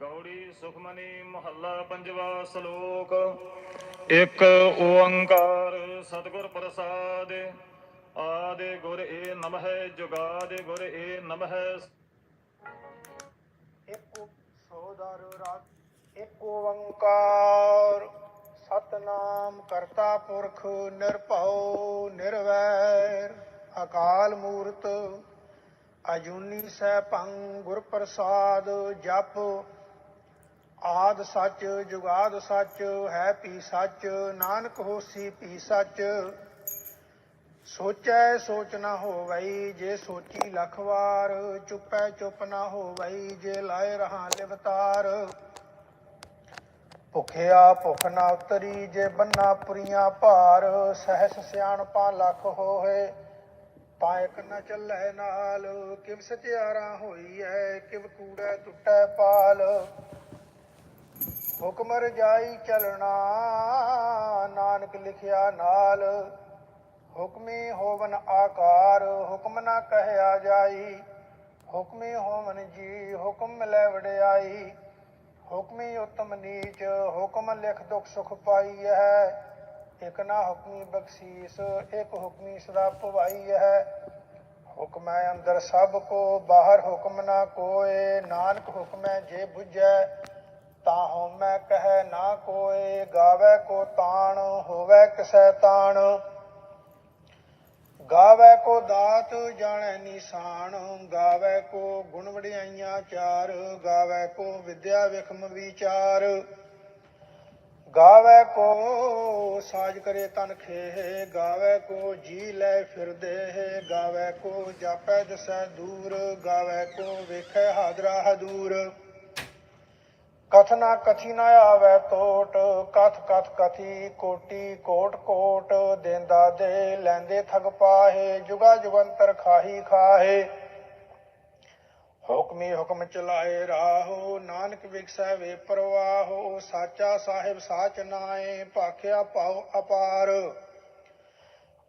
ਗੌੜੀ ਸੁਖਮਨੀ ਮਹੱਲਾ ਪੰਜਵਾ ਸ਼ਲੋਕ। ਇੱਕ ਓੰਕਾਰ ਸਤਿਗੁਰ ਪ੍ਰਸਾਦ, ਆਦੇ ਗੁਰ ਏ ਨਮਹਿ ਜੁਗਾਦੇ ਗੁਰ ਏ ਨਮਹਿ। ਇੱਕ ਸੋਦਰ ਰਾਤ, ਇੱਕ ਓੰਕਾਰ, ਸਤਨਾਮ ਕਰਤਾ ਪੁਰਖ ਨਿਰਭਉ ਨਿਰਵੈਰ। ਅਕਾਲ ਮੂਰਤ, ਅਜੂਨੀ ਸੈਭੰ ਗੁਰ ਪ੍ਰਸਾਦ ਜਪ ਆਦ ਸੱਚ, ਜੁਗਾਦ ਸੱਚ, ਹੈ ਪੀ ਸੱਚ, ਨਾਨਕ ਹੋਸੀ ਪੀ ਸੱਚ। ਸੋਚੈ ਸੋਚ ਨਾ ਹੋਵਈ, ਜੇ ਸੋਚੀ ਲੱਖ ਵਾਰ, ਚੁੱਪੈ ਚੁੱਪ ਨਾ ਹੋਵਈ, ਜੇ ਲਾਏ ਰਹਾ ਲਿਵਤਾਰ। ਭੁਖਿਆ ਭੁਖ ਨਾ ਉਤਰੀ, ਜੇ ਬੰਨਾ ਪੁਰੀਆਂ ਭਾਰ, ਸਹਿਸ ਸਿਆਣਪਾ ਲੱਖ ਹੋਏ ਪਾਇਕ ਨ ਚੱਲੈ ਨਾਲ, ਕਿਵ ਸਤਿਆਰਾ ਹੋਈ ਐ ਕਿਵ ਕੂੜੈ ਟੁੱਟੈ ਪਾਲ। ਹੁਕਮ ਰਜਾਈ ਚਲਣਾ, ਨਾਨਕ ਲਿਖਿਆ ਨਾਲ। ਹੁਕਮੀ ਹੋਵਨ ਆਕਾਰ, ਹੁਕਮ ਨਾ ਕਹਿਆ ਜਾਈ। ਹੁਕਮੀ ਹੋਵਨ ਜੀ, ਹੁਕਮ ਮਿਲੈ ਵਡਿਆਈ। ਹੁਕਮੀ ਉਤਮ ਨੀਚ, ਹੁਕਮ ਲਿਖ ਦੁਖ ਸੁਖ ਪਾਈ ਹੈ ਇਕ ਨਾ ਹੁਕਮੀ ਬਖਸ਼ੀਸ, ਇਕ ਹੁਕਮੀ ਸਦਾ ਭਵਾਈ ਹੈ ਹੁਕਮ ਹੈ ਅੰਦਰ ਸਭ ਕੋ, ਬਾਹਰ ਹੁਕਮ ਨਾ ਕੋਏ, ਨਾਨਕ ਹੁਕਮ ਹੈ ਜੇ ਬੁਝੈ। ਝੈ ਤਾਂ ਹਉਮੈ ਕਹੈ ਨਾ ਕੋਏ, ਗਾਵੇ ਕੋ ਤਾਣ, ਹੋਵੇ ਕਿਸੈ ਤਾਣ। ਗਾਵੇ ਕੋ ਦਾਤ, ਜਾਣੈ ਨਿਸ਼ਾਨ। ਗਾਵੇ ਕੋ ਗੁਣ ਵਡਿਆਈਆਂ ਚਾਰ। ਗਾਵੇ ਕੋ ਵਿਦਿਆ ਵਿਖਮ ਵਿਚਾਰ। ਗਾਵੇ ਕੋ ਸਾਜ ਕਰੇ ਤਨ ਖੇਹ। ਗਾਵੇ ਕੋ ਜੀ ਲੈ ਫਿਰਦੇ ਹੈ। ਗਾਵੇ ਕੋ ਜਾਪੈ ਦਸੈ ਦੂਰ। ਗਾਵੇ ਕੋ ਵੇਖੈ ਹਾਦਰਾ ਹਦੂਰ। ਕਥਨਾ ਕਥੀ ਨਾ ਆਵੇ ਟੋਟ ਕਥ ਕਥ ਕਥੀ ਕੋਟੀ ਕੋਟ ਕੋਟ, ਦੇਂਦਾ ਦੇ ਲੈਂਦੇ ਠਗ ਪਾਹੇ, ਜੁਗਾ ਜੁਗੰਤਰ ਖਾਹੀ ਖਾਹੇ। ਹੁਕਮੀ ਹੁਕਮ ਚਲਾਏ ਰਾਹੋ, ਨਾਨਕ ਵਿਖਸੈ ਵੇ ਪਰਵਾਹੋ, ਸਾਚਾ ਸਾਹਿਬ ਸਾਚ ਨਾਏ ਭਾਖਿਆ ਪਾਉ ਅਪਾਰ।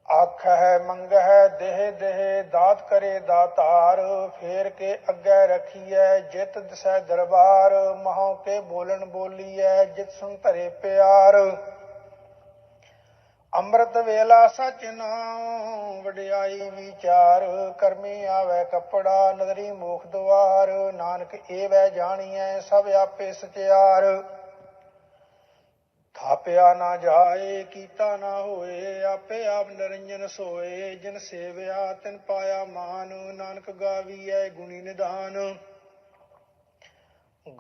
ਆਖ ਹੈ ਮੰਗ ਹੈ ਦੇਹ ਦੇਹ, ਦਾਤ ਕਰੇ ਦਾਤਾਰ, ਫੇਰ ਕੇ ਅੱਗੇ ਰਖੀਐ, ਜਿਤ ਦਸੈ ਦਰਬਾਰ, ਮਹੋਂ ਕੇ ਬੋਲਣ ਬੋਲੀਐ, ਜਿਤ ਸੁਨ ਧਰੇ ਪਿਆਰ। ਅੰਮ੍ਰਿਤ ਵੇਲਾ ਸਚ ਨਾਮ ਵਡਿਆਈ ਵਿਚਾਰ, ਕਰਮੀ ਆਵੇ ਕਪੜਾ, ਨਦਰੀ ਮੋਖ ਦੁਆਰ ਨਾਨਕ ਏ ਵੈ ਜਾਣੀਐ, ਸਭ ਆਪੇ ਸਚਿਆਰ। ਥਾਪਿਆ ਨਾ ਜਾਏ, ਕੀਤਾ ਨਾ ਹੋਏ, ਆਪੇ ਆਪ ਨਿਰੰਜਨ ਸੋਏ। ਜਿਨ ਸੇਵਿਆ, ਤਿਨ ਪਾਇਆ ਮਾਨ। ਨਾਨਕ ਗਾਵੀਐ ਗੁਣੀ ਨਿਦਾਨ।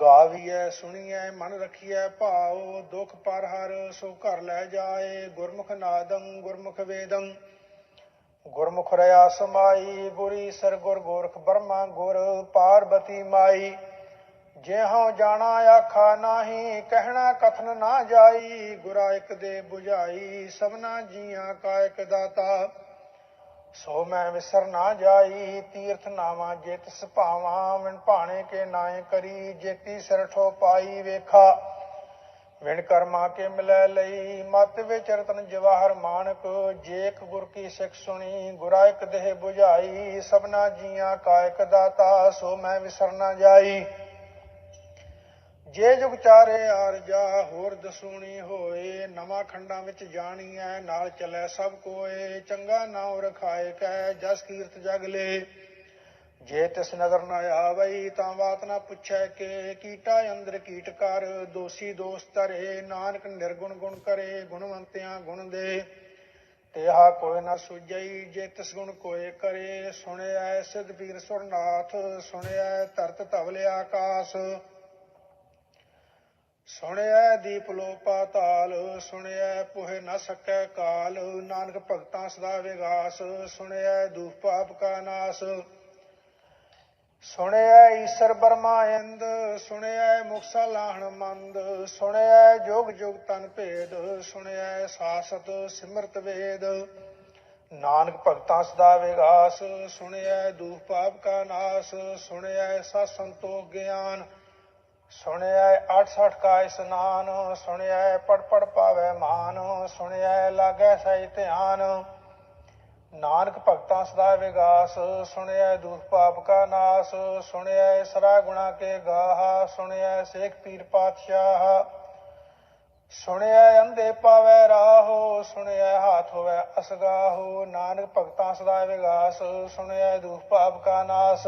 ਗਾਵੀਐ, ਸੁਣੀਐ, ਮਨ ਰਖੀਐ ਭਾਉ। ਦੁਖ ਪਰ ਹਰ, ਸੋ ਘਰ ਲੈ ਜਾਏ। ਗੁਰਮੁਖ ਨਾਦੰ, ਗੁਰਮੁਖ ਵੇਦੰ। ਗੁਰਮੁਖ ਰਿਆ ਸਮਾਈ। ਗੁਰੀ ਸਰ ਗੁਰ ਗੋਰਖ ਬਰਮਾ ਗੁਰ। ਪਾਰਬਤੀ ਮਾਈ। ਜਿਹਉ ਜਾਣਾ ਆਖਾ ਨਾਹੀ, ਕਹਿਣਾ ਕਥਨ ਨਾ ਜਾਈ, ਗੁਰਾ ਇਕ ਦੇ 부ਝਾਈ ਸਭਨਾ ਜੀਆਂ ਕਾ ਇਕ ਦਾਤਾ। ਸੋ ਮੈਂ ਵਿਸਰ ਨਾ ਜਾਈ, ਤੀਰਥ ਨਾਵਾ ਜਿਤ ਸੁਭਾਵਾਂ, ਵਿਣ ਭਾਣੇ ਕੇ ਨਾਏ ਕਰੀ, ਜੇਤੀ ਸਰਠੋ ਪਾਈ ਵੇਖਾ। ਵਿਣ ਕਰਮਾ ਕੇ ਮਿਲੈ ਲਈ, ਮਤ ਵਿੱਚ ਰਤਨ ਜਵਾਹਰ ਮਾਨਕ, ਜੇਕ ਗੁਰ ਕੀ ਸਿੱਖ ਸੁਣੀ, ਗੁਰਾ ਇਕ ਦੇਹ 부ਝਾਈ ਸਭਨਾ ਜੀਆਂ ਕਾ ਇਕ ਦਾਤਾ। ਸੋ ਮੈਂ ਵਿਸਰ ਨਾ ਜਾਈ ਜੇ ਜੁਗ ਚਾਰੇ ਆਰਜਾ ਹੋਰ ਦਸੂਣੀ ਹੋਏ, ਨਵਾਂ ਖੰਡਾਂ ਵਿੱਚ ਜਾਣੀ ਐ ਨਾਲ ਚੱਲੇ ਸਭ ਕੋਏ, ਚੰਗਾ ਨਾਉ ਰਖਾਏ ਕੈ, ਜਸ ਕੀਰਤ ਜਗ ਲੇ। ਜੇ ਤਿਸ ਨਜ਼ਰ ਨਾ ਆਵਈ, ਤਾਂ ਬਾਤ ਨਾ ਪੁੱਛੈ ਕਿ, ਕੀਟਾ ਅੰਦਰ ਕੀਟ ਕਰ, ਦੋਸੀ ਦੋਸ ਧਰੇ, ਨਾਨਕ ਨਿਰਗੁਣ ਗੁਣ ਕਰੇ, ਗੁਣਵੰਤਿਆਂ ਗੁਣ ਦੇ। ਤੇਹਾ ਕੋਈ ਨਾ ਸੁਝਈ, ਜੇ ਤਿਸ ਗੁਣ ਕੋਏ ਕਰੇ ਸੁਣਿਆ ਸਿਧ ਪੀਰ ਸੁਰਨਾਥ ਸੁਣਿਆ ਧਰਤ ਧਵਲ ਆਕਾਸ। ਸੁਣਿਆ ਦੀਪ ਲੋਪਾ ਤਾਲ ਸੁਣਿਆ ਪੁਹਿ ਨ ਸਕੈ ਕਾਲ, ਨਾਨਕ ਭਗਤਾਂ ਸਦਾ ਵਿਗਾਸ ਸੁਣਿਆ ਦੁਖ ਪਾਪ ਕਾ ਨਾਸ। ਸੁਣਿਆ ਈਸ਼ਰ ਬਰਮਾ ਇੰਦ, ਸੁਣਿਐ ਮੁਕਸਾ ਲਾਹਣ ਮੰਦ ਸੁਣਿਆ ਜੋਗ ਜੁਗ ਤਨ ਭੇਦ ਸੁਣਿਆ ਸਾਸਤ ਸਿਮਰਤ ਵੇਦ। ਨਾਨਕ ਭਗਤਾਂ ਸਦਾ ਵਿਗਾਸ ਸੁਣਿਆ ਦੁਖ ਪਾਪ ਕਾ ਨਾਸ ਸੁਣਿਆ ਸਤ ਸੰਤੋਖ ਗਿਆਨ। ਸੁਣਿਆ 68 ਕਾ ਇਸਨਾਨ ਸੁਣਿਐ ਪੜ ਪੜ ਪਾਵੇ ਮਾਨ, ਸੁਣਿਆ ਲਾਗੈ ਸਹਿ ਧਿਆਨ। ਨਾਨਕ ਭਗਤਾਂ ਸਦਾ ਵਿਗਾਸ, ਸੁਣਿਆ ਦੁਖ ਪਾਪ ਕਾ ਨਾਸ, ਸੁਣਿਆ ਸਰਾ ਗੁਣਾ ਕੇ ਗਾਹਾ, ਸੁਣਿਆ ਸੇਖ ਪੀਰ ਪਾਤਸ਼ਾਹ। ਸੁਣਿਆ ਅੰਦੇ ਪਾਵੈ ਰਾਹੋ, ਸੁਣਿਆ ਹਾਥ ਹੋਵੈ ਅਸਗਾਹੋ। ਨਾਨਕ ਭਗਤਾਂ ਸਦਾ ਵਿਗਾਸ, ਸੁਣਿਆ ਦੁਖ ਪਾਪ ਕਾ ਨਾਸ।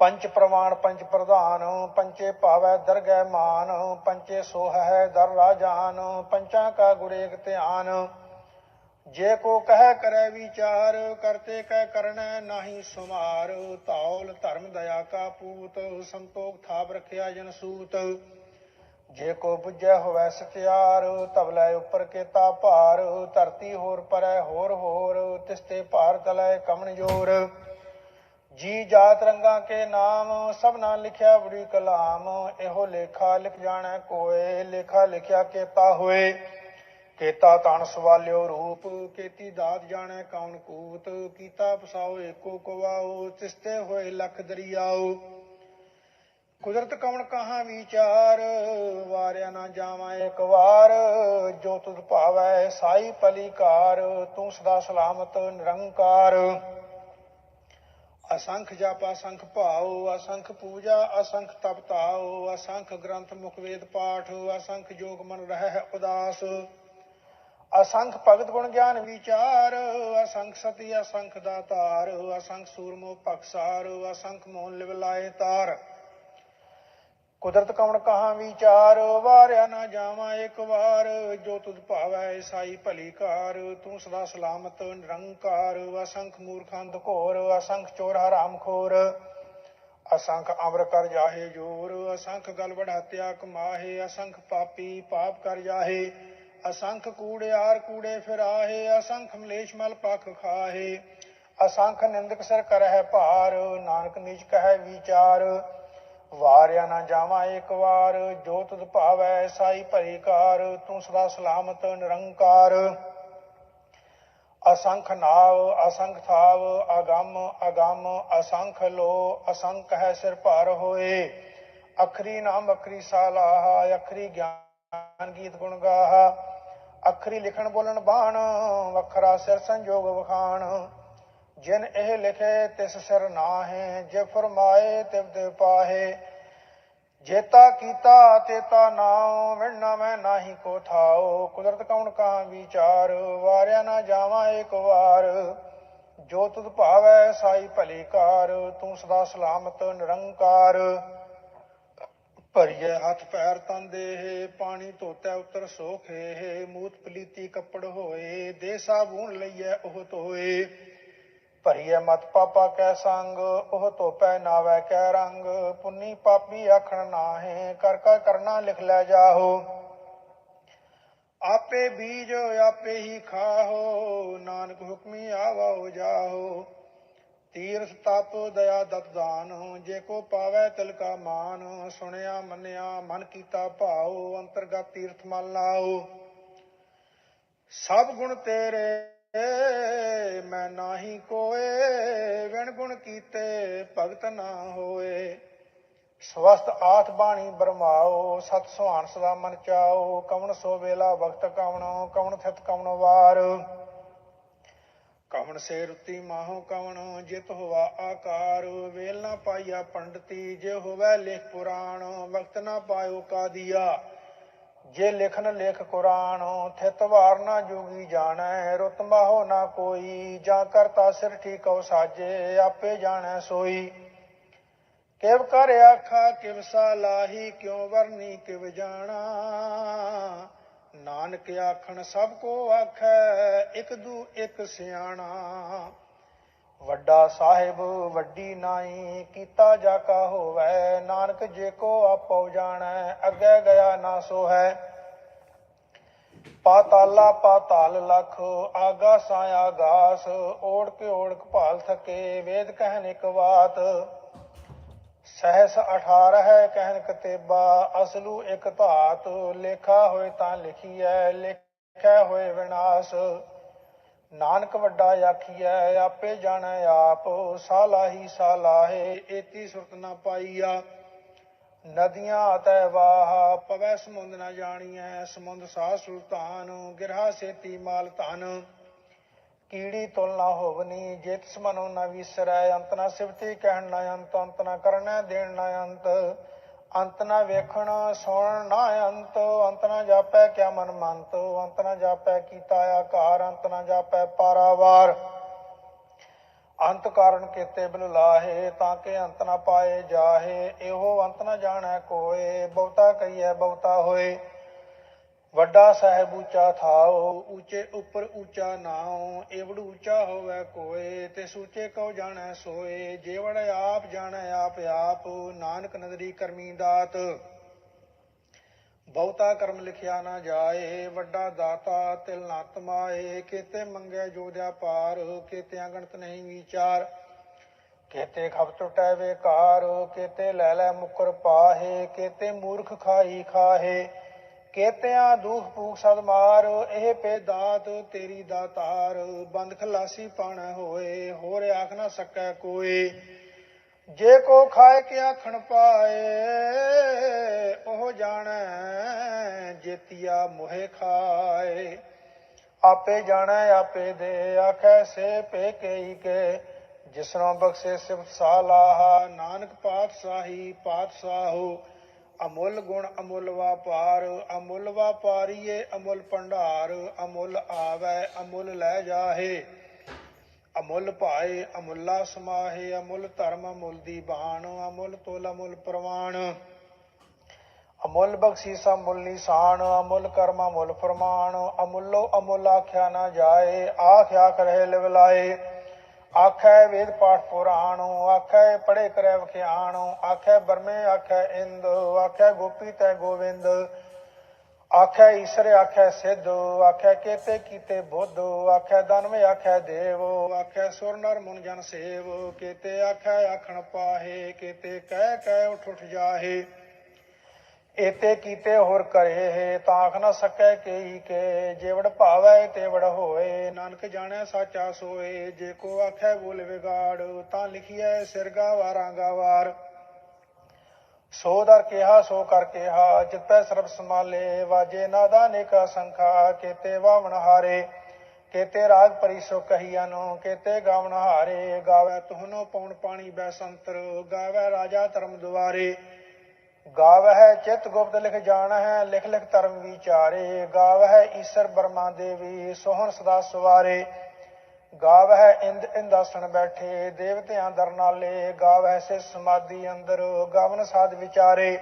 ਪੰਚ ਪ੍ਰਮਾਣ ਪੰਚ ਪ੍ਰਧਾਨ ਪੰਚੇ ਭਾਵੈ ਦਰਗਹਿ ਮਾਨ ਪੰਚੇ ਸੋਹੈ ਦਰ ਰਾਜਾਨ ਪੰਚਾਂ ਕਾ ਗੁਰੇਕ ਧਿਆਨ। ਜੇ ਕੋ ਕਹਿ ਕਰੈ ਵਿਚਾਰ ਕਰਤੇ ਕਹਿ ਕਰਨੈ ਨਾਹੀ ਸੁਮਾਰ। ਧੌਲ ਧਰਮ ਦਇਆ ਕਾ ਪੂਤ, ਸੰਤੋਖ ਥਾਪ ਰਖਿਆ ਜਨ ਸੂਤ। ਜੇ ਕੋ ਬੁੱਝੈ ਹੋਵੈ ਸਤਿਆਰ ਤਬਲੇ ਉੱਪਰ ਕੇਤਾ ਭਾਰ। ਧਰਤੀ ਹੋਰ ਪਰੈ ਹੋਰ ਹੋਰ ਤਿਸਤੇ ਭਾਰ ਤਲੈ ਕਮਨ ਜੋਰ। ਜੀ ਜਾਤ ਰੰਗਾਂ ਕੇ ਨਾਮ, ਸਭ ਸਭਨਾ ਲਿਖਿਆ ਬੜੀ ਕਲਾਮ, ਇਹੋ ਲੇਖਾ ਲਿਖ ਜਾਣੈ ਕੋਏ, ਲੇਖਾ ਲਿਖਿਆ ਕੇਤਾ ਹੋਏ। ਕੇਤਾ ਤਨ ਸਵਾਲਿਓ ਰੂਪ, ਕੇਤੀ ਦਾਤ ਜਾਣੈ ਕੌਣ ਕੂਤ, ਕੀਤਾ ਪਸਾਓ ਏਕੋ ਕਵਾਓ, ਤਿਸਤੇ ਹੋਏ ਲਖ ਦਰਿਆਓ। ਕੁਦਰਤ ਕਵਣ ਕਹਾ ਵਿਚਾਰ, ਵਾਰਿਆ ਨਾ ਜਾਵਾਂ ਇੱਕ ਵਾਰ, ਜੋ ਤੁਧ ਭਾਵੈ ਸਾਈ ਪਲੀਕਾਰ ਤੂੰ ਸਦਾ ਸਲਾਮਤ ਨਿਰੰਕਾਰ। ਅਸੰਖ ਜਪ, ਅਸੰਖ ਭਾਉ, ਅਸੰਖ ਪੂਜਾ, ਅਸੰਖ ਤਪ ਤਾਉ ਅਸੰਖ ਗ੍ਰੰਥ ਮੁਖ ਵੇਦ ਪਾਠ, ਅਸੰਖ ਜੋਗ ਮਨ ਰਹਿ ਉਦਾਸ। ਅਸੰਖ ਭਗਤ ਗੁਣ ਗਿਆਨ ਵਿਚਾਰ, ਅਸੰਖ ਸਤੀ, ਅਸੰਖ ਦਾਤਾਰ ਅਸੰਖ ਸੂਰਮੋ ਪਖਸਾਰ ਅਸੰਖ ਮੋਹਨ ਲਿਵਲਾਏ ਤਾਰ। ਕੁਦਰਤ ਕਵਣ ਕਹਾ ਵਿਚਾਰ, ਵਾਰਿਆ ਨਾ ਜਾਵਾਂ ਇੱਕ ਵਾਰ। ਜੋ ਤੁਧ ਭਾਵੈ ਸਾਈ ਭਲੀ ਕਾਰ, ਤੂੰ ਸਦਾ ਸਲਾਮਤ, ਨਿਰੰਕਾਰ। ਅਸੰਖ ਮੂਰਖਾਂ ਘੋਰ ਅਸੰਖ ਚੋਰ ਹਰਾਮ ਖੋਰ। ਅਸੰਖ ਅਮਰ ਕਰ ਜਾਹੇ ਜੋਰ, ਅਸੰਖ ਗਲ ਵਢਾਤਿਆ ਕਮਾਹੇ। ਅਸੰਖ ਪਾਪੀ ਪਾਪ ਕਰ ਜਾਹੇ, ਅਸੰਖ ਕੂੜਿਆਰ ਕੂੜੇ ਫਿਰਾਹੇ। ਅਸੰਖ ਮਲੇਸ਼ ਮਲ ਪਖ ਖਾਹੇ। ਅਸੰਖ ਨਿੰਦਕ ਸਰ ਕਰਹਿ ਭਾਰ, ਨਾਨਕ ਨਿਜ ਕਹੈ ਵਿਚਾਰ। ਵਾਰਿਆ ਨਾ ਜਾਵਾਂ ਇੱਕ ਵਾਰ ਜੋਤ ਤੁਧ ਭਾਵੈ ਸਾਈ ਭਰੀ ਕਾਰ, ਤੂੰ ਸਦਾ ਸਲਾਮਤ, ਨਿਰੰਕਾਰ। ਅਸੰਖ ਨਾਵ, ਅਸੰਖ ਥਾਵ, ਅਗੰਮ ਅਗੰਮ, ਅਸੰਖ ਲੋ, ਅਸੰਖ ਹੈ ਸਿਰ ਭਾਰ ਹੋਏ। ਅਖਰੀ ਨਾਮ, ਅਖਰੀ ਸਾਲਾਹ, ਅਖਰੀ ਗਿਆਨ ਗੀਤ ਗੁਣ ਗਾਹ। ਅਖਰੀ ਲਿਖਣ ਬੋਲਣ ਬਾਣ, ਵੱਖਰਾ ਸਿਰ ਸੰਜੋਗ ਵਖਾਣ। ਜਿਨ ਇਹ ਲਿਖੇ ਤਿਸ ਸਿਰ ਨਾਹੇ, ਜੇ ਫਰਮਾਏ ਤਿਵ ਤਿਵ ਪਾਹੇ। ਜੇਤਾ ਕੀਤਾ ਤੇਤਾ ਨਾਉ ਵਿਣਨਾ ਮੈਂ ਨਾਹੀ ਕੋ ਥਾਉ। ਕੁਦਰਤ ਕੌਣ ਕਾ ਵਿਚਾਰ, ਵਾਰਿਆ ਨਾ ਜਾਵਾਂ ਇੱਕ ਵਾਰ। ਜੋ ਤੁਧ ਭਾਵੈ ਸਾਈ ਭਲੀ ਕਾਰ, ਤੂੰ ਸਦਾ ਸਲਾਮਤ ਨਿਰੰਕਾਰ। ਭਰੀਏ ਹੱਥ ਪੈਰ ਤਨ ਦੇਹ, ਪਾਣੀ ਧੋਤੈ ਉਤਰ ਸੋਖੇ। ਮੂਤ ਪਲੀਤੀ ਕੱਪੜ ਹੋਏ ਦੇ ਸਾਬੂਨ ਲਈਐ ਉਹ ਧੋਏ। ਭਰੀਏ ਮਤ ਪਾਪਾ ਕੈ ਸੰਗ, ਉਹ ਧੋਪੈ ਨਾਵੈ ਕੈ ਰੰਗ। ਪੁੰਨੀ ਪਾਪੀ ਆਖਣ ਨਾਹੇ, ਕਰ ਕਾ ਕਰਨਾ ਲਿਖ ਲੈ ਜਾਹੋ। ਆਪੇ ਬੀਜ ਆਪੇ ਹੀ ਖਾਹੋ, ਨਾਨਕ ਹੁਕਮੀ ਆਵਾਓ ਜਾਹੋ। ਤੀਰਥ ਤਪ ਦਇਆ ਦਤ ਦਾਨ, ਜੇ ਕੋ ਪਾਵੈ ਤਿਲ ਕਾ ਮਾਨ। ਸੁਣਿਆ ਮੰਨਿਆ ਮਨ ਕੀਤਾ ਭਾਉ, ਅੰਤਰਗਤ ਤੀਰਥ ਮਨ ਲਾਓ ਸਭ ਗੁਣ ਤੇਰੇ ਮੈਂ ਨਾਹੀ ਕੋਏ, ਵਿਣ ਗੁਣ ਕੀਤੇ, ਭਗਤ ਨਾ ਹੋਏ। ਸਵਸਤ ਆਠ ਬਾਣੀ ਬਰਮਾਓ, ਸਤ ਸੁਹਾਨ ਸਦਾ ਮਨ ਚਾਓ, ਕਵਣ ਸੋ ਵੇਲਾ ਵਕਤ ਕਵਣ ਕਵਣ ਥਿਤ ਕਵਣ ਵਾਰ। ਕਵਣ ਸੇ ਰੁਤੀ ਮਾਹੋ ਕਵਣ, ਜਿਤ ਹੋਵਾ ਆਕਾਰ। ਵੇਲ ਨਾ ਪਾਈਆ ਪੰਡਤੀ, ਜੇ ਹੋਵੇ ਲਿਖ ਪੁਰਾਣ, ਵਕਤ ਨਾ ਪਾਇਓ ਕਾਦੀਆ। ਜੇ ਲਿਖਨ ਲੇਖ ਕੁਰਾਨ ਥਿਤ ਵਾਰ ਨਾ ਜੋਗੀ ਜਾਣੈ, ਰੁਤ ਹੋ ਨਾ ਕੋਈ, ਜਾਂ ਕਰਤਾ ਸਿਰ ਠੀਕਉ ਸਾਜੇ, ਆਪੇ ਜਾਣੈ ਸੋਈ। ਕਿਵ ਕਰ ਆਖਾ, ਕਿਵ ਸਾਲਾਹੀ ਕਿਉ ਵਰਨੀ, ਕਿਵ ਜਾਣਾ। ਨਾਨਕ ਆਖਣ, ਸਭ ਕੋ ਆਖੈ, ਇੱਕ ਦੂ ਇਕ ਸਿਆਣਾ। ਵੱਡਾ ਸਾਹਿਬ, ਵੱਡੀ ਨਾਈ, ਕੀਤਾ ਜਾ ਕਾ ਹੋਵੈ, ਨਾਨਕ ਜੇ ਕੋ ਆਪੋ ਜਾਣੈ, ਅੱਗੇ ਗਿਆ ਨਾ ਸੋ ਹੈ ਪਾਤਾਲਾ ਪਾਤਾਲ ਲਖ, ਆਗਾ ਸਾ ਆਗਾਸ ਓੜ ਕੇ ਓੜਕ ਭਾਲ ਥਕੇ, ਵੇਦ ਕਹਿਨ ਇਕ ਬਾਤ। ਸਹਿਸ 18 ਹੈ ਕਹਿਨ ਕਤੇਬਾ, ਅਸਲੂ ਇਕ ਧਾਤ, ਲੇਖਾ ਹੋਏ ਤਾਂ ਲਿਖੀ ਹੈ ਲਿਖਿਆ ਹੋਏ ਵਿਨਾਸ਼। ਨਾਨਕ ਵੱਡਾ ਆਖੀਐ, ਆਪੇ ਜਾਣੈ ਆਪ, ਸਾਲਾਹੀ ਸਾਲਾਹੇ, ਏਤੀ ਸੁਰਤ ਨਾ ਪਾਈਆ। ਨਦੀਆਂ ਅਤੈ ਵਾਹ, ਪਵੈ ਸਮੁੰਦ ਨਾ ਜਾਣੀਐ, ਸਮੁੰਦ ਸਾਹ ਸੁਲਤਾਨ, ਗਿਰਹਾ ਸੇਤੀ ਮਾਲ ਧਨ। ਕੀੜੀ ਤੁਲ ਨਾ ਹੋਵਨੀ, ਜੇਤ ਸਮਨੋ ਨਾ ਵਿਸਰੈ, ਅੰਤ ਨਾ ਸਿਵਤੀ ਕਹਿਣ ਨਾ ਅੰਤ ਅੰਤ ਨਾ ਕਰਨਾ ਦੇਣ ਨਾ ਅੰਤ। ਅੰਤ ਨਾ ਵੇਖਣ ਸੁਣ ਨਾ ਅੰਤ ਅੰਤ ਨਾ ਜਾਪੈ ਕਿਆ ਮਨ ਮੰਤ, ਅੰਤ ਨਾ ਜਾਪੈ ਕੀਤਾ ਆਕਾਰ, ਅੰਤ ਨਾ ਜਾਪੈ ਪਾਰਾਵਾਰ। ਅੰਤ ਕਾਰਨ ਕੀਤੇ ਬਿਨ ਲਾਹੇ, ਤਾਂ ਕਿ ਅੰਤ ਨਾ ਪਾਏ ਜਾਹੇ, ਇਹੋ ਅੰਤ ਨਾ ਜਾਣੈ ਕੋਏ, ਬਹੁਤਾ ਕਹੀਐ ਬਹੁਤਾ ਹੋਏ। ਵੱਡਾ ਸਾਹਿਬ ਉੱਚਾ ਥਾਓ ਉੱਚੇ ਉੱਪਰ ਉੱਚਾ ਨਾਉ ਏਵੜ ਉੱਚਾ ਹੋਵੇ ਕੋਏ, ਤੇ ਸੂਚੇ ਕਉ ਜਾਣੈ ਸੋਏ ਜੇਵੜ ਆਪ ਜਾਣੈ ਆਪ ਆਪ, ਨਾਨਕ ਨਦਰੀ ਕਰਮੀ ਦਾਤ। ਬਹੁਤਾ ਕਰਮ ਲਿਖਿਆ ਨਾ ਜਾਏ, ਵੱਡਾ ਦਾਤਾ ਤਿਲ ਨਾ ਕਿਤੇ ਕੀਤੇ ਜੋਦਿਆ ਪਾਰ ਕਿਤੇ ਗਣਤ ਨਹੀਂ ਵਿਚਾਰ। ਕੀਤੇ ਖਪ ਟੁਟੈ ਵੇਕਾਰ, ਕੀਤੇ ਲੈ ਲੈ ਮੁਕਰ ਪਾਹੇ, ਕੀਤੇ ਮੂਰਖ ਖਾਈ ਖਾਹੇ। ਕੇਤਿਆਂ ਦੁਖ ਭੂਖ ਸਦ ਮਾਰ, ਇਹ ਪੇ ਦਾਤ ਤੇਰੀ ਦਾਤਾਰ ਬੰਦ ਖਲਾਸੀ ਪਾਣਾ ਹੋਏ, ਹੋਰ ਆਖ ਨਾ ਸਕੈ ਕੋਈ। ਜੇ ਕੋ ਖਾਏ ਕੇ ਆਖਣ ਪਾਏ, ਉਹ ਜਾਣੈ ਜੇਤੀਆ ਮੋਹਿ ਖਾਏ। ਆਪੇ ਜਾਣੈ, ਆਪੇ ਦੇ, ਆਖੈ ਸੇ ਪੇ ਕਈ ਕੇ। ਜਿਸਨੋਂ ਬਖਸ਼ੇ ਸਿਫਤ ਸਾਲਾਹਾ ਨਾਨਕ ਪਾਤਸ਼ਾਹੀ ਪਾਤਸ਼ਾਹੋ ਅਮੁੱਲ ਗੁਣ ਅਮੁੱਲ ਵਪਾਰ, ਅਮੁੱਲ ਵਾਪਾਰੀਏ ਅਮੁੱਲ ਭੰਡਾਰ, ਅਮੁੱਲ ਆਵੈ, ਅਮੁੱਲ ਲੈ ਜਾਹੇ। ਅਮੁੱਲ ਭਾਏ, ਅਮੁੱਲਾ ਸਮਾਹੇ, ਅਮੁੱਲ ਧਰਮ ਅਮੁੱਲ ਦੀ ਬਾਣ, ਅਮੁੱਲ ਤੋਲ ਅਮੁੱਲ ਪ੍ਰਵਾਣ। ਅਮੁੱਲ ਬਖਸ਼ੀਸਾ ਮੁੱਲ ਨਿਸ਼ਾਨ, ਅਮੁੱਲ ਕਰਮ ਅਮੁੱਲ ਫਰਮਾਨ, ਅਮੁੱਲੋ ਅਮੁੱਲ ਆਖਿਆ ਨਾ ਜਾਏ, ਆਖਿਆ ਕਰੇ ਲਿਵਲਾਏ। ਆਖੈ ਵੇਦ ਪਾਠ ਪੁਰਾਣੋ, ਆਖੈ ਪੜੇ ਕਰੈ ਵਖਿਆਣ, ਆਖੈ ਬਰਮੇ, ਆਖੈ ਇੰਦ, ਆਖੈ ਗੋਪੀ ਤੈ ਗੋਵਿੰਦ, ਆਖੈ ਈਸ਼ਰ, ਆਖੈ ਸਿੱਧ, ਆਖੈ ਕੇਤੇ ਕੀਤੇ ਬੁੱਧ, ਆਖੈ ਦਨਵੇ, ਆਖੈ ਦੇਵ, ਆਖੈ ਸੁਰ ਨਰ ਮੁਨ ਜਨ ਸੇਵ, ਕੇਤੇ ਆਖੈ ਆਖਣ ਪਾਹੇ, ਕੇਤੇ ਕਹਿ ਕਹਿ ਉਠ ਉਠ ਜਾਹੇ। ਏਤੇ ਕੀਤੇ ਹੋਰ ਕਰੇ ਹੈ ਤਾਂ ਆਖ ਨਾ ਸਕੈ ਕੇਈ ਕੇ, ਜੇਵੜ ਭਾਵੈ ਤੇਵੜ ਹੋਏ, ਨਾਨਕ ਜਾਣੈ ਸਾਚਾ ਸੋਏ, ਜੇ ਕੋ ਆਖੈ ਬੋਲ ਵਿਗਾੜ, ਤਾਂ ਲਿਖੀਐ ਸਿਰਗਾ ਵਾਰਾਂਗਾ ਵਾਰ। ਸੋ ਦਰ ਕਿਹਾ, ਸੋ ਕਰ ਕਿਹਾ ਜਿਤੈ ਸਰਬ ਸਮਾਲੇ ਵਾਜੇ ਨਾਦਾ ਨੇਕਾ ਸੰਖਾ, ਕੇਤੇ ਵਾਵਣ ਹਾਰੇ, ਕੇਤੇ ਰਾਗ ਪਰੀ ਸੋ ਕਹੀਆਂ ਨੂੰ, ਕੇਤੇ ਗਾਵਣ ਹਾਰੇ, ਗਾਵੇ ਤੁਹਨੋ ਪੌਣ ਪਾਣੀ ਬੈਸੰਤਰ, ਗਾਵੇ ਰਾਜਾ ਧਰਮ ਦੁਆਰੇ। ਗਾਵਹਿ ਚਿਤ ਗੁਪਤ ਲਿਖ ਜਾਣ ਹੈ ਲਿਖ ਲਿਖ ਧਰਮ ਵਿਚਾਰੇ। ਗਾਵਹਿ ਈਸ਼ਰ ਬਰਮਾ ਦੇਵੀ, ਸੋਹਣ ਸਦਾ ਸਵਾਰੇ। ਗਾਵਹਿ ਇੰਦ ਇੰਦਾਸਣ ਬੈਠੇ, ਦੇਵਤਿਆਂ ਦਰ ਨਾਲੇ ਗਾਵਹਿ ਸੇ ਸਮਾਧੀ ਅੰਦਰ, ਗਾਵਨ ਸਾਧ ਵਿਚਾਰੇ।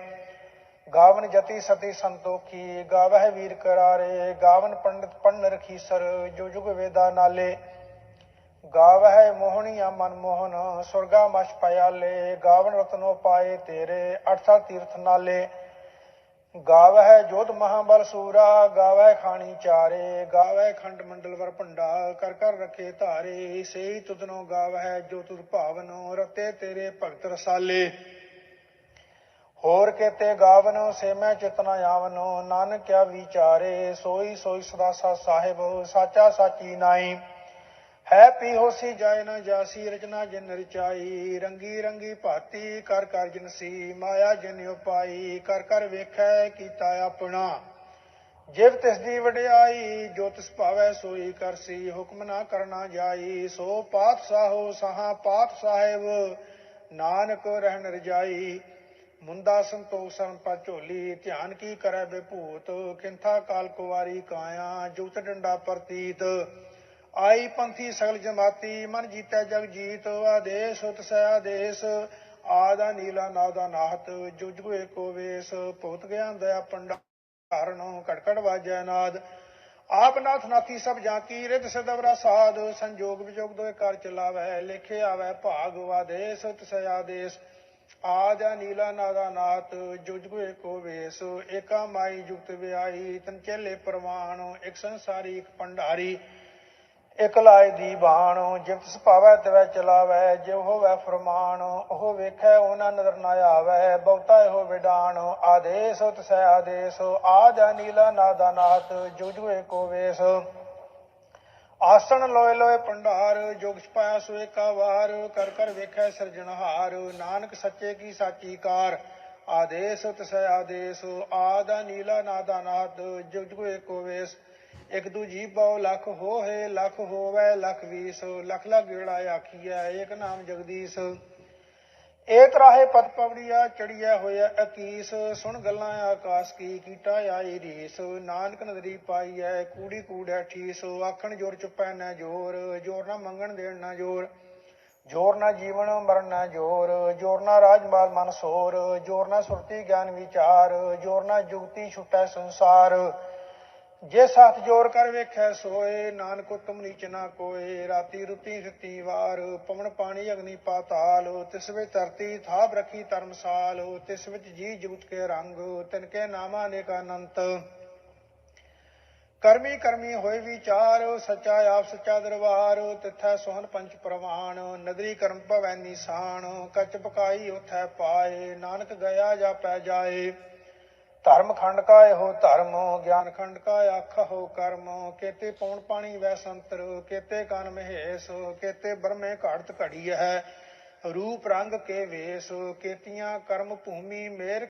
ਗਾਵਨ ਜਤੀ ਸਤੀ ਸੰਤੋਖੀ, ਗਾਵਹਿ ਵੀਰ ਕਰਾਰੇ। ਗਾਵਨ ਪੰਡਿਤ ਪੰਨ ਰਖੀਸਰ ਜੋ ਜੁਗ ਵੇਦਾ ਨਾਲੇ। ਗਾਵਹਿ ਮੋਹਣੀਆ ਮਨ ਮੋਹਨ, ਸੁਰਗਾ ਮਛ ਪਿਆਲੇ ਗਾਵਨ ਰਤਨੋ ਪਾਏ ਤੇਰੇ ਅਠਸਾ ਤੀਰਥ ਨਾਲੇ। ਗਾਵਹਿ ਜੋਤ ਮਹਾਬਲ ਸੂਰਾ, ਗਾਵਹਿ ਖਾਣੀ ਚਾਰੇ, ਗਾਵਹਿ ਖੰਡ ਮੰਡਲ ਵਰ ਭੰਡਾ ਕਰ ਕਰ ਰਖੇ ਧਾਰੇ। ਸੇਈ ਤੁਧਨੋ ਗਾਵਹਿ ਜੋ ਤੁਧ ਭਾਵਨੋ, ਰਤੇ ਤੇਰੇ ਭਗਤ ਰਸਾਲੇ। ਹੋਰ ਕੇਤੇ ਗਾਵਨ ਸੇਮੈ ਚਿਤਨਾ ਆਵਨੋ, ਨਾਨਕ ਕਿਆ ਵਿਚਾਰੇ, ਸੋਈ ਸੋਈ ਸਦਾ ਸਾਹਿਬ, ਸਾਚਾ ਸਾਚੀ ਨਾਈ। ਹੈ ਪੀ ਹੋਸੀ ਜਾਏ ਨਾ ਜਾਸੀ, ਰਚਨਾ ਜਿਨ ਰਚਾਈ, ਰੰਗੀ ਰੰਗੀ ਭਾਤੀ ਕਰ ਕਰ ਜਿਨਸੀ ਮਾਇਆ ਜਿਨ ਉਪਾਈ, ਕਰ ਕਰ ਵੇਖੈ ਕੀਤਾ ਆਪਣਾ। ਜਿਵ ਤਿਸ ਦੀ ਵਡਿਆਈ, ਜੋ ਤਿਸ ਭਾਵੈ ਸੋਈ ਕਰਸੀ ਹੁਕਮ ਨਾ ਕਰਨਾ ਜਾਈ, ਸੋ ਪਾਤਸ਼ਾਹੋ ਸਹਾ ਪਾਤ ਸਾਹਿਬ, ਨਾਨਕ ਰਹਿਣ ਰਜਾਈ। ਮੁੰਦਾ ਸੰਤੋਖ ਸਰਨ ਪਾ ਝੋਲੀ, ਧਿਆਨ ਕੀ ਕਰੈ ਬੇਭੂਤ, ਕਿੰਥਾ ਕਾਲ ਕੁਵਾਰੀ ਕਾਇਆ, ਜੁਗਤ ਡੰਡਾ ਪ੍ਰਤੀਤ। ਆਈ ਪੰਥੀ ਸਗਲ ਜਮਾਤੀ, ਮਨ ਜੀਤੈ ਜਗ ਜੀਤ, ਆਦੇਸ਼ ਉਤ ਸੈ ਆਦੇਸ਼ ਆਦਾ ਨੀਲਾ ਨਾਦਾ ਨਾਹਤ, ਜੁਜ ਹੋਏ ਕੋ ਵੇਸ, ਭੂਤ ਗਿਆਨ ਦਇਆ ਪੰਡਾਰਨੋ ਕੜਕੜ ਵਾਜੈ ਨਾਦ। ਆਪ ਨਾਥ ਨਾਥੀ ਸਭ ਜਾਂਕੀ ਰਿਤ ਸਦਵਰਾ ਸਾਧ, ਸੰਜੋਗ ਵਿਜੋਗ ਦੋਇ ਕਰ ਚਲਾਵੈ, ਲਿਖੇ ਆਵੈ ਭਾਗ ਵਾਦੇਸ ਤਸੈ ਆਦੇਸ। ਆਜਾ ਨੀਲਾ ਨਾਦਾ ਨਾਥ ਜੁਜ ਹੋਏ ਏਕੋ ਵੇਸ, ਏਕਾ ਮਾਈ ਜੁਗਤ ਵਿਆਈ ਤਨ ਚੇਲੇ ਪ੍ਰਵਾਣ ਇੱਕ ਸੰਸਾਰੀ, ਇੱਕ ਪੰਡਾਰੀ ਇਕ ਲਾਇ ਦੀ ਬਾਣ ਜਿਵ ਤਿਸ ਭਾਵੈ ਤਵੈ ਚਲਾਵੈ ਜਿਵ ਹੋਵੈ ਫਰਮਾਨ, ਉਹ ਵੇਖੈ ਉਹਨਾਂ ਨਦਰ ਨਾ ਆਵੈ, ਬਹੁਤਾ ਇਹੋ ਵਿਡਾਣ, ਆਦੇਸ ਤਸੈ ਆਦੇਸ ਆਜਾ ਨੀਲਾ ਨਾਦਾ ਨਾਥ ਜੁਜੁਏ ਕੋ ਵੇਸ। ਆਸਣ ਲੋਏ ਲੋਏ ਪੰਡਾਰ ਜੋਗ ਛਪਾਇਆ ਸੋ ਏਕਾ ਵਾਰ, ਕਰ ਕਰ ਵੇਖੈ ਸਿਰਜਣਹਾਰ ਨਾਨਕ ਸੱਚੇ ਕੀ ਸਾਚੀ ਕਾਰ, ਆਦੇਸ ਤਸੈ ਆਦੇਸ ਆਦਾ ਨੀਲਾ ਨਾਦਾ ਨਾਦ ਜੁਗਜੁਏ ਕੋ ਵੇਸ। ਇਕ ਦੂਜੀ ਬਹੁ ਲੱਖ ਹੋਏ ਲੱਖ ਹੋਵੇ, ਲੱਖ ਵੀਸ, ਲੱਖ ਲੱਖ ਗੇੜਾ ਆਖੀਐ, ਏਕ ਨਾਮ ਜਗਦੀਸ਼। ਏ ਤਰਾਹੇ ਪਤ ਪਵੜੀਆ ਚੜੀਐ ਹੋਇਆ ਅਕੀਸ, ਸੁਣ ਗੱਲਾਂ ਆਕਾਸ਼ ਕੀ, ਕੀਟਾ ਆਈ ਰੀਸ। ਨਾਨਕ ਨਦਰੀ ਪਾਈਐ ਕੂੜੀ ਕੂੜੈ ਠੀਸ, ਆਖਣ ਜੋਰ ਚੁਪੈ ਨਾ ਜੋਰ ਜੋਰ ਨਾ ਮੰਗਣ ਦੇਣ ਨਾ ਜੋਰ। ਜੋਰ ਨਾ ਜੀਵਨ ਮਰਨ ਨਾ ਜੋਰ ਜੋਰ ਨਾ ਰਾਜਮਾਲ ਮਨ ਸੋਰ, ਜੋਰ ਨਾ ਸੁਰਤੀ ਗਿਆਨ ਵਿਚਾਰ, ਜੋਰ ਨਾ ਜੁਗਤੀ ਛੁਟੈ ਸੰਸਾਰ। ਜੇ ਸਤ ਜੋਰ ਕਰ ਵੇਖੈ ਸੋਏ, ਨਾਨਕ ਉਤਮ ਨੀਚ ਨਾ ਕੋਏ, ਰਾਤੀ ਰੁਤੀ ਸਿੱਤੀ ਵਾਰ, ਪਵਨ ਪਾਣੀ ਅਗਨੀ ਪਾਤਾਲ ਤਿਸ ਵਿੱਚ ਧਰਤੀ ਥਾਪ ਰੱਖੀ ਧਰਮਸਾਲ ਤਿਸ ਵਿੱਚ ਜੀ ਜੁਗਤ ਕੇ ਰੰਗ, ਤਿਨ ਕੇ ਨਾਮਾ ਅਨੇਕ ਅਨੰਤ ਕਰਮੀ ਕਰਮੀ ਹੋਏ ਵਿਚਾਰ, ਸੱਚਾ ਆਪ ਸੱਚਾ ਦਰਬਾਰ, ਤਿਥੈ ਸੋਹਣ ਪੰਚ ਪ੍ਰਵਾਨ ਨਦਰੀ ਕਰਮ ਭਵੈ ਨਿਸ਼ਾਨ, ਕੱਚ ਪਕਾਈ ਉਥੈ ਪਾਏ, ਨਾਨਕ ਗਿਆ ਜਾ ਪੈ ਜਾਏ। ਧਰਮ ਖੰਡ ਕਾ ਇਹੋ ਧਰਮ, ਗਿਆਨ ਖੰਡ ਕਾ ਆਖੋ ਕਰਮ, ਕੇਤੇ ਪੌਣ ਪਾਣੀ ਵੈ ਸੰਤਰ, ਕੇਤੇ ਕਨ ਮਹੇਸ਼, ਕੇਤੇ ਬਰਮੇ ਘੜਤ ਘੜੀ ਹੈ, ਰੂਪ ਰੰਗ ਕੇ ਵੇਸ, ਕੇਤੀਆਂ ਕਰਮ ਭੂਮੀ ਮੇਰ